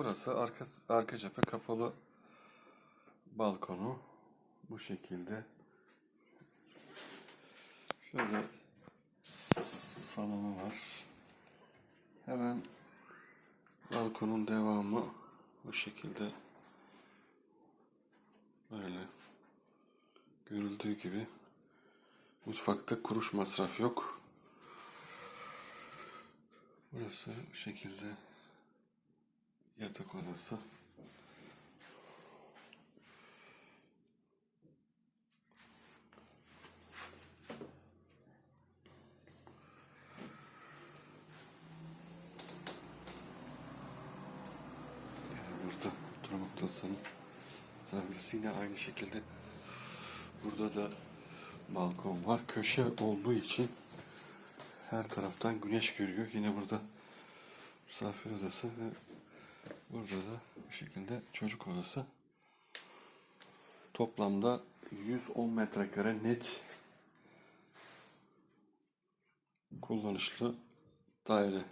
Burası arka, arka cephe kapalı balkonu. Bu şekilde. Şöyle salonu var. Hemen balkonun devamı bu şekilde böyle görüldüğü gibi mutfakta kuruş masraf yok. Burası bu şekilde yatak odası. Odasının servisi yine aynı şekilde burada da balkon var. Köşe olduğu için her taraftan güneş görüyor. Yine burada misafir odası ve burada da bu şekilde çocuk odası. Toplamda 110 metrekare net kullanışlı daire.